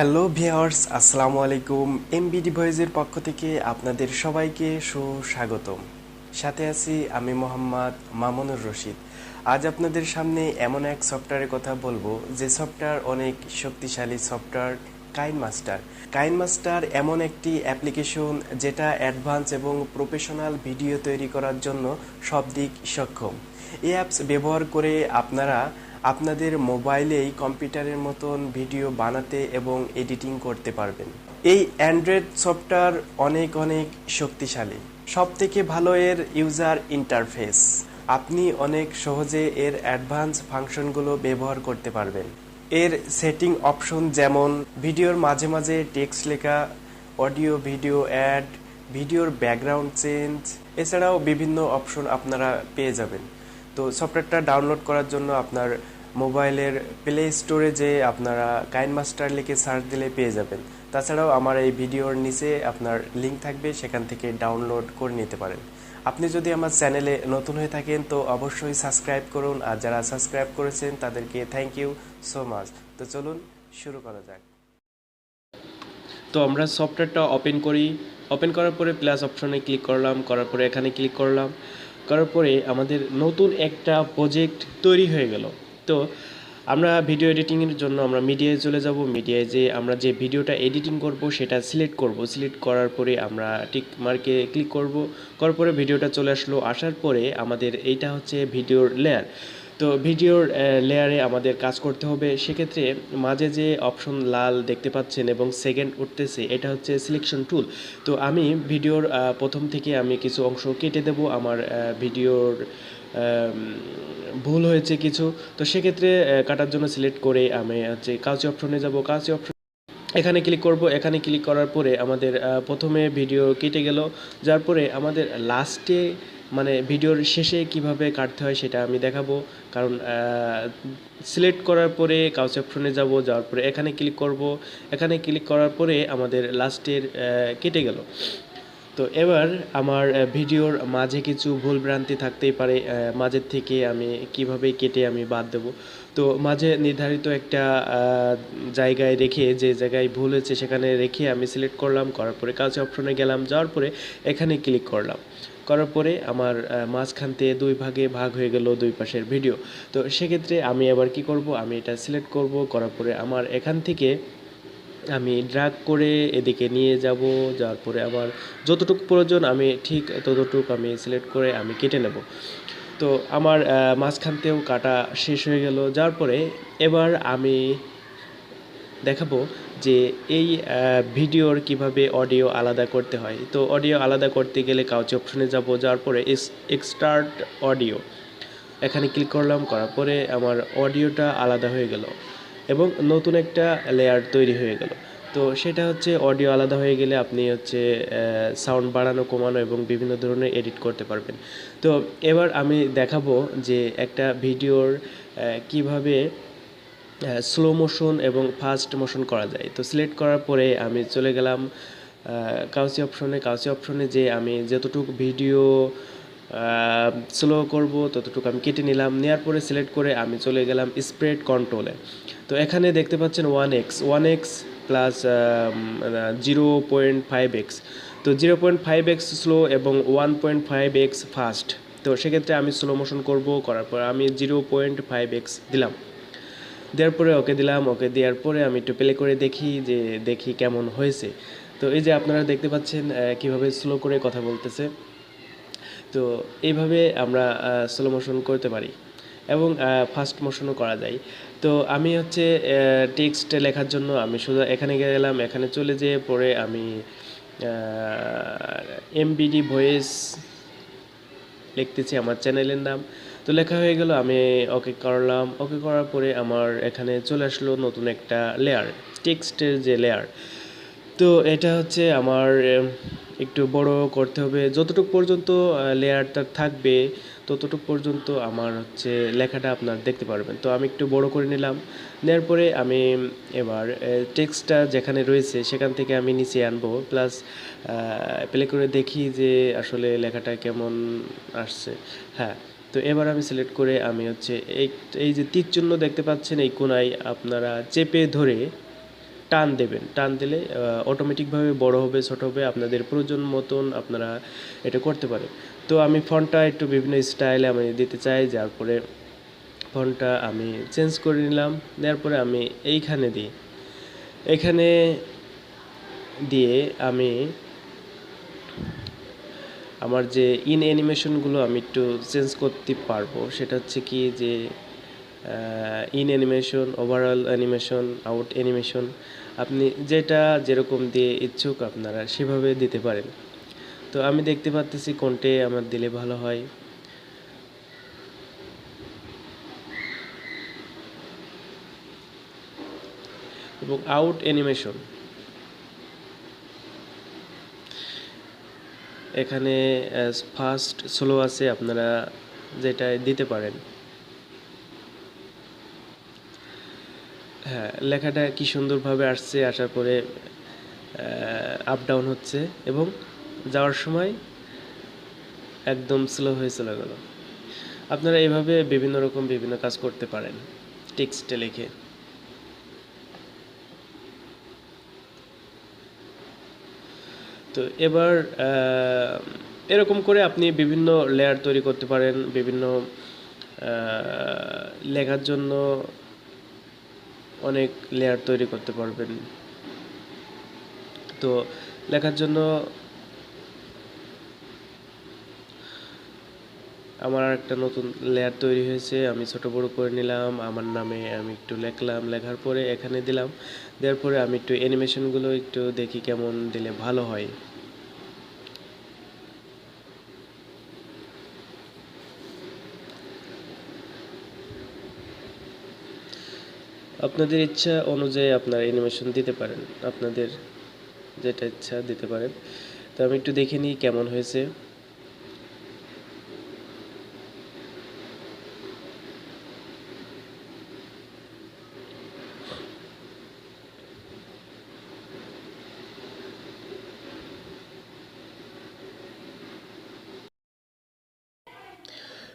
Hello viewers আসসালামু আলাইকুম MBD ভয়েসের পক্ষ থেকে আপনাদের সবাইকে সুস্বাগতম। সাথে আছি আমি মোহাম্মদ মামুনুর রশিদ। আজ আপনাদের সামনে এমন এক সফটওয়্যারের কথা বলব, যে সফটওয়্যার অনেক শক্তিশালী সফটওয়্যার কাইন মাস্টার কাইন মাস্টার এমন একটি অ্যাপ্লিকেশন যেটা অ্যাডভান্স এবং প্রফেশনাল ভিডিও তৈরি করার জন্য সব দিক সক্ষম। এই অ্যাপস ব্যবহার করে আপনারা আপনাদের মোবাইলেই কম্পিউটারের মতন ভিডিও বানাতে এবং এডিটিং করতে পারবেন। এই অ্যান্ড্রয়েড সফটওয়্যার অনেক অনেক শক্তিশালী। সব থেকে ভালো এর ইউজার ইন্টারফেস। আপনি অনেক সহজে এর অ্যাডভান্স ফাংশনগুলো ব্যবহার করতে পারবেন। এর সেটিং অপশন যেমন, ভিডিওর মাঝে মাঝে টেক্সট লেখা, অডিও ভিডিও অ্যাড, ভিডিওর ব্যাকগ্রাউন্ড চেঞ্জ, এছাড়াও বিভিন্ন অপশন আপনারা পেয়ে যাবেন। তো সফটওয়্যারটা ডাউনলোড করার জন্য আপনার মোবাইলের প্লে স্টোরে যে আপনারা কাইন মাস্টার লিখে সার্চ দিলে পেয়ে যাবেন। তাছাড়াও আমার এই ভিডিওর নিচে আপনার লিঙ্ক থাকবে, সেখান থেকে ডাউনলোড করে নিতে পারেন। আপনি যদি আমার চ্যানেলে নতুন হয়ে থাকেন, তো অবশ্যই সাবস্ক্রাইব করুন। আর যারা সাবস্ক্রাইব করেছেন, তাদেরকে থ্যাংক ইউ সো মাচ তো চলুন শুরু করা যাক। তো আমরা সফটওয়্যারটা ওপেন করি। ওপেন করার পরে প্লাস অপশনে ক্লিক করলাম। করার পরে এখানে ক্লিক করলাম। করার পরে আমাদের নতুন একটা প্রজেক্ট তৈরি হয়ে গেল। তো আমরা ভিডিও এডিটিংয়ের জন্য আমরা মিডিয়ায় চলে যাব। মিডিয়ায় যে আমরা যে ভিডিওটা এডিটিং করব, সেটা সিলেক্ট করব। সিলেক্ট করার পরে আমরা টিক মার্কে ক্লিক করব। করার পরে ভিডিওটা চলে আসলো। আসার পরে আমাদের এইটা হচ্ছে ভিডিওর লেয়ার তো ভিডিওর লেয়ারে আমাদের কাজ করতে হবে। সেক্ষেত্রে মাঝে যে অপশন লাল দেখতে পাচ্ছেন এবং সেকেন্ড উঠতেছে, এটা হচ্ছে সিলেকশন টুল তো আমি ভিডিওর প্রথম থেকে আমি কিছু অংশ কেটে দেব। আমার ভিডিওর ভুল হয়েছে কিছু। তো সেক্ষেত্রে কাটার জন্য সিলেক্ট করে আমি হচ্ছে কাউচি অপশনে যাব। কাউচি অপশন এখানে ক্লিক করব। এখানে ক্লিক করার পরে আমাদের প্রথমে ভিডিও কেটে গেল। যার পরে আমাদের লাস্টে মানে ভিডিওর শেষে কীভাবে কাটতে হয় সেটা আমি দেখাবো। কারণ সিলেক্ট করার পরে কাউচ অপশনে যাব, যাওয়ার পরে এখানে ক্লিক করব। এখানে ক্লিক করার পরে আমাদের লাস্টের কেটে গেল। তো এবার আমার ভিডিওর মাঝে কিছু ভুল ভ্রান্তি থাকতেই পারে মাঝের থেকে আমি কীভাবে কেটে আমি বাদ দেব। তো মাঝে নির্ধারিত একটা জায়গায় রেখে যে জায়গায় ভুল হয়েছে সেখানে রেখে আমি সিলেক্ট করলাম, করার পরে কাজ অপশনে গেলাম, যাওয়ার পরে এখানে ক্লিক করলাম। করার পরে আমার মাঝখান থেকে দুই ভাগে ভাগ হয়ে গেল দুই পাশের ভিডিও তো সেক্ষেত্রে আমি আবার কি করব? আমি এটা সিলেক্ট করব করার পরে আমার এখান থেকে আমি ড্রাগ করে এদিকে নিয়ে যাব যাওয়ার পরে আবার যতটুকু প্রয়োজন আমি ঠিক ততটুকু আমি সিলেক্ট করে আমি কেটে নেব। তো আমার আহ, মাঝখানতেও কাটা শেষ হয়ে গেল। যাওয়ার পরে এবার আমি দেখাবো যে এই ভিডিওর কীভাবে অডিও আলাদা করতে হয়। তো অডিও আলাদা করতে গেলে কাউচি অপশনে যাব যাওয়ার পরে এক্সটার্ট অডিও এখানে ক্লিক করলাম, করার পরে আমার অডিওটা আলাদা হয়ে গেল এবং নতুন একটা লেয়ার তৈরি হয়ে গেল। তো সেটা হচ্ছে অডিও আলাদা হয়ে গেলে আপনি হচ্ছে সাউন্ড বাড়ানো, কমানো এবং বিভিন্ন ধরনের এডিট করতে পারবেন। তো এবার আমি দেখাবো যে একটা ভিডিওর কীভাবে স্লো মোশন এবং ফাস্ট মোশন করা যায়। তো সিলেক্ট করার পরে আমি চলে গেলাম কাউসি অপশনে কাউসি অপশনে যে আমি যতটুকু ভিডিও স্লো করব, ততটুকু আমি কেটে নিলাম। নেওয়ার পরে সিলেক্ট করে আমি চলে গেলাম স্প্রেড কন্ট্রোলে তো এখানে দেখতে পাচ্ছেন one X one X plus zero point five X তো zero point five X slow এবং one point five X fast তো সেক্ষেত্রে আমি স্লো মোশন করব। করার পর আমি জিরো পয়েন্ট ফাইভ এক্স দিলাম। দেওয়ার পরে ওকে দিলাম, ওকে দেওয়ার পরে আমি একটু প্লে করে দেখি যে দেখি কেমন হয়েছে। তো এই যে আপনারা দেখতে পাচ্ছেন কীভাবে স্লো করে কথা বলতেছে। তো এইভাবে আমরা স্লো মোশন করতে পারি এবং ফাস্ট মোশনও করা যায়। তো আমি হচ্ছে টেক্সট লেখার জন্য আমি শুধু এখানে গেলাম, এখানে চলে যেয়ে পরে আমি এমবিডি ভয়েস লিখতেছি আমার চ্যানেলের নাম। তো লেখা হয়ে গেল, আমি ওকে করলাম। ওকে করার পরে আমার এখানে চলে আসলো নতুন একটা লেয়ার টেক্সটের যে লেয়ার তো এটা হচ্ছে আমার একটু বড় করতে হবে। যতটুকু পর্যন্ত লেয়ারটা থাকবে, ততটুকু পর্যন্ত আমার হচ্ছে লেখাটা আপনার দেখতে পারবেন। তো আমি একটু বড় করে নিলাম। নেওয়ার পরে আমি এবার টেক্সটটা যেখানে রয়েছে, সেখান থেকে আমি নিচে আনব। প্লাস প্লে করে দেখি যে আসলে লেখাটা কেমন আসছে। হ্যাঁ তো এবার আমি সিলেক্ট করে আমি হচ্ছে এই এই যে তীর চিহ্ন দেখতে পাচ্ছেন, এই কোনায় আপনারা চেপে ধরে টান দেবেন। টান দিলে অটোমেটিকভাবে বড় হবে, ছোট হবে, আপনাদের প্রয়োজন মতন আপনারা এটা করতে পারেন। তো আমি ফোনটা একটু বিভিন্ন স্টাইলে আমি দিতে চাই, যার পরে ফোনটা আমি চেঞ্জ করে নিলাম দেওয়ার পরে আমি এইখানে দিই। এখানে দিয়ে আমি আমার যে ইন অ্যানিমেশনগুলো আমি একটু চেঞ্জ করতে পারব, সেটা হচ্ছে কি যে in animation overall animation out animation আপনি যেটা যেরকম দিয়ে ইচ্ছুক আপনারা সেভাবে দিতে পারেন। তো আমি দেখতে পাচ্তেছি কোনটে আমার দিলে ভালো হয়। এবং আউট অ্যানিমেশন এখানে ফার্স্ট স্লো আছে, আপনারা যেটা দিতে পারেন। হ্যাঁ লেখাটা কি সুন্দরভাবে আসছে, আসার পরে আপ ডাউন হচ্ছে এবং যাওয়ার সময় একদম স্লো হয়ে চলে গেল। আপনারা এভাবে বিভিন্ন রকম বিভিন্ন কাজ করতে পারেন, টেক্সটে লিখে। তো এবার এরকম করে আপনি বিভিন্ন লেয়ার তৈরি করতে পারেন, বিভিন্ন লেখার জন্য অনেক লেয়ার তৈরি করতে পারবেন। তো লেখার জন্য আমার একটা নতুন লেয়ার তৈরি হয়েছে। আমি ছোট বড় করে নিলাম। আমার নামে আমি একটু লেখলাম। লেখার পরে এখানে দিলাম। দেওয়ার পরে আমি একটু অ্যানিমেশনগুলো একটু দেখি কেমন দিলে ভালো হয়। আপনাদের ইচ্ছা অনুযায়ী আপনার অ্যানিমেশন দিতে পারেন। আপনাদের যেটা ইচ্ছা দিতে পারেন। তো আমি একটু দেখে নিই কেমন হয়েছে।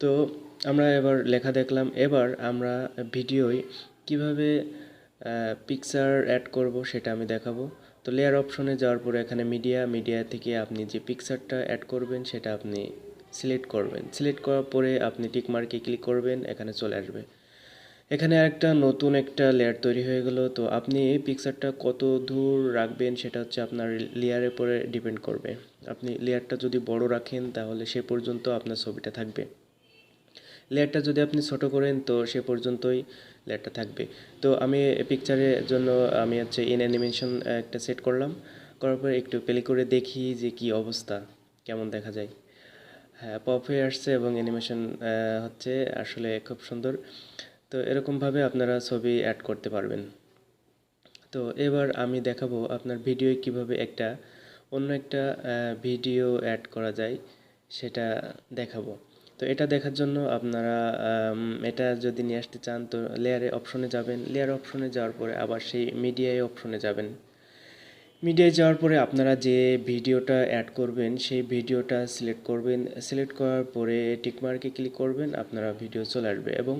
তো আমরা এবার লেখা দেখলাম, এবার আমরা ভিডিওয় কীভাবে পিকচার অ্যাড করব সেটা আমি দেখাবো। তো লেয়ার অপশনে যাওয়ার পরে এখানে মিডিয়া মিডিয়া থেকে আপনি যে পিকচারটা অ্যাড করবেন সেটা আপনি সিলেক্ট করবেন। সিলেক্ট করার পরে আপনি টিক মার্কে ক্লিক করবেন, এখানে চলে আসবে। এখানে একটা নতুন একটা লেয়ার তৈরি হয়ে গেল, তো আপনি এই পিকচারটা কত দূর রাখবেন সেটা হচ্ছে আপনার লেয়ারের উপরে ডিপেন্ড করবে। আপনি লেয়ারটা যদি বড় রাখেন তাহলে সে পর্যন্ত আপনার ছবিটা থাকবে। লেয়ারটা যদি আপনি ছোট করেন, তো সে পর্যন্তই লেয়ারটা থাকবে। তো আমি পিকচারের জন্য আমি হচ্ছে ইন অ্যানিমেশন একটা সেট করলাম। করার পরে একটু প্লে করে দেখি যে কি অবস্থা, কেমন দেখা যায়। হ্যাঁ পপ হয়ে আসছে এবং অ্যানিমেশন হচ্ছে আসলে খুব সুন্দর। তো এরকমভাবে আপনারা ছবি অ্যাড করতে পারবেন। তো এবার আমি দেখাবো আপনার ভিডিওয় কীভাবে একটা, অন্য একটা ভিডিও অ্যাড করা যায়, সেটা দেখাবো। তো এটা দেখার জন্য আপনারা এটা যদি নিয়ে আসতে চান, তো লেয়ারে অপশনে যাবেন। লেয়ার অপশনে যাওয়ার পরে আবার সেই মিডিয়ায় অপশনে যাবেন। মিডিয়ায় যাওয়ার পরে আপনারা যে ভিডিওটা অ্যাড করবেন, সেই ভিডিওটা সিলেক্ট করবেন। সিলেক্ট করার পরে টিকমার্কে ক্লিক করবেন, আপনারা ভিডিও চলে আসবে এবং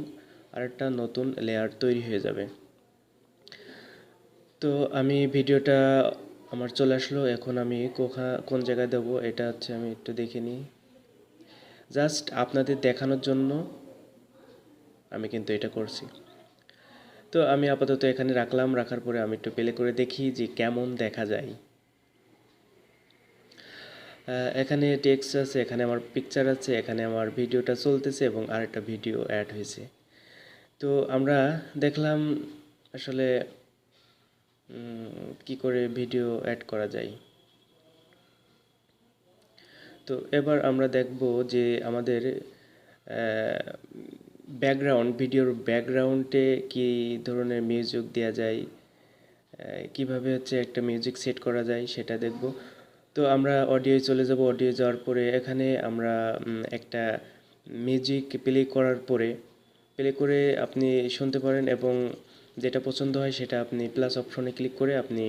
আরেকটা নতুন লেয়ার তৈরি হয়ে যাবে। তো আমি ভিডিওটা আমার চলে আসলো। এখন আমি কোখা, কোন জায়গায় দেবো? এটা হচ্ছে আমি একটু দেখে নিই। জাস্ট আপনাদের দেখানোর জন্য আমি কিন্তু এটা করছি। তো আমি আপাতত এখানে রাখলাম, রাখার পরে আমি একটু প্লে করে দেখি যে কেমন দেখা যায়। এখানে টেক্সট আছে, এখানে আমার পিকচার আছে, এখানে আমার ভিডিওটা চলতেছে এবং আরেকটা ভিডিও অ্যাড হয়েছে। তো আমরা দেখলাম আসলে কি করে ভিডিও অ্যাড করা যায়। তো এবার আমরা দেখব যে আমাদের ব্যাকগ্রাউন্ড ভিডিওর ব্যাকগ্রাউন্ডে কি ধরনের মিউজিক দেওয়া যায় কীভাবে হচ্ছে একটা মিউজিক সেট করা যায় সেটা দেখব। তো আমরা অডিও চলে যাব। অডিও যাওয়ার পরে এখানে আমরা একটা মিউজিক প্লে করার পরে প্লে করে আপনি শুনতে পারেন এবং যেটা পছন্দ হয় সেটা আপনি প্লাস অপশনে ক্লিক করে আপনি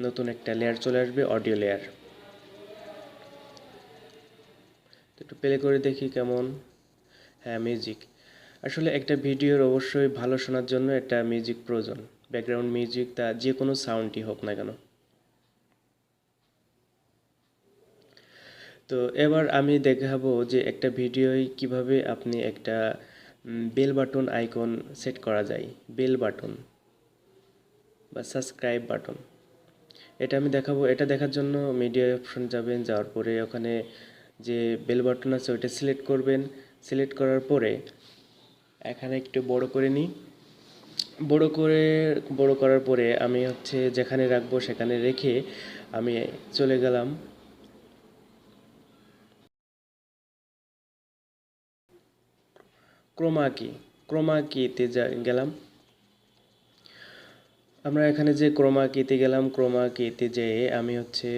নতুন একটা লেয়ার চলে আসবে অডিও লেয়ার তো একটু প্লে করে দেখি কেমন। হ্যাঁ মিউজিক আসলে একটা ভিডিওর অবশ্যই ভালো শোনার জন্য একটা মিউজিক প্রয়োজন। ব্যাকগ্রাউন্ড মিউজিক তা যে কোনো সাউন্ডই হোক না কেন। তো এবার আমি দেখাবো যে একটা ভিডিওয় কীভাবে আপনি একটা বেল বাটন আইকন সেট করা যায়। বেল বাটন বা সাবস্ক্রাইব বাটন এটা আমি দেখাবো। এটা দেখার জন্য মিডিয়া অপশন যাবেন, যাওয়ার পরে ওখানে যে বেল বাটন আছে ওইটা সিলেক্ট করবেন। সিলেক্ট করার পরে এখানে একটু বড় করে নিই। বড় করে, বড় করার পরে আমি হচ্ছে যেখানে রাখব সেখানে রেখে আমি চলে গেলাম। ক্রোমা কি, ক্রোমা কিতে যা, গেলাম। আমরা এখানে যে ক্রোমা কিতে গেলাম, ক্রোমা কিতে যেয়ে আমি হচ্ছে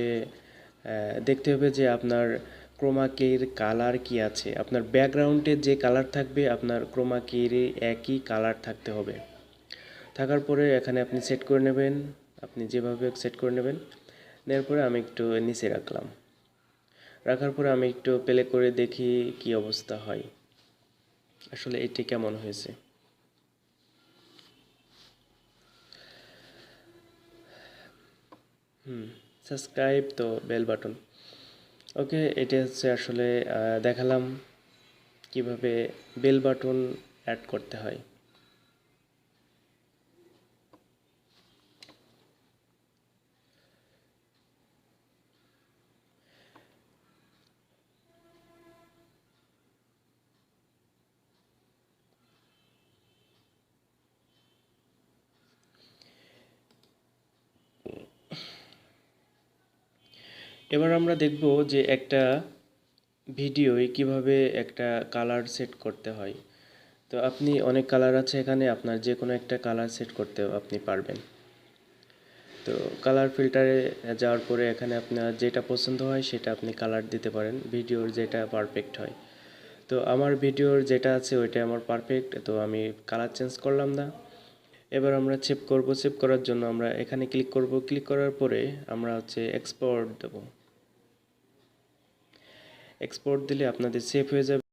দেখতে হবে যে আপনার ক্রোমা কির কালার কি আছে? আপনার ব্যাকগ্রাউন্ডে যে কালার থাকবে, আপনার ক্রোমা কির একই কালার থাকতে হবে। থাকার পরে এখানে আপনি সেট করে নেবেন। আপনি যেভাবে সেট করে নেবেন। নেওয়ার পরে আমি একটু নিচে রাখলাম। রাখার পরে আমি একটু প্লে করে দেখি কি অবস্থা হয়। আসলে এটি কেমন হয়েছে? হুম সাবস্ক্রাইব তো বেল বাটন ওকে এটা হচ্ছে আসলে দেখালাম কীভাবে বেল বাটন অ্যাড করতে হয়। এবার আমরা দেখব যে একটা ভিডিওয় কীভাবে একটা কালার সেট করতে হয়। তো আপনি অনেক কালার আছে এখানে, আপনার যে কোনো একটা কালার সেট করতে আপনি পারবেন। তো কালার ফিল্টারে যাওয়ার পরে এখানে আপনার যেটা পছন্দ হয় সেটা আপনি কালার দিতে পারেন, ভিডিওর যেটা পারফেক্ট হয়। তো আমার ভিডিওর যেটা আছে ওইটা আমার পারফেক্ট তো আমি কালার চেঞ্জ করলাম না। এবার আমরা সেভ করব সেভ করার জন্য আমরা এখানে ক্লিক করব। ক্লিক করার পরে আমরা হচ্ছে এক্সপোর্ট দেব। এক্সপোর্ট দিলে আপনাদের সেভ হয়ে যাবে।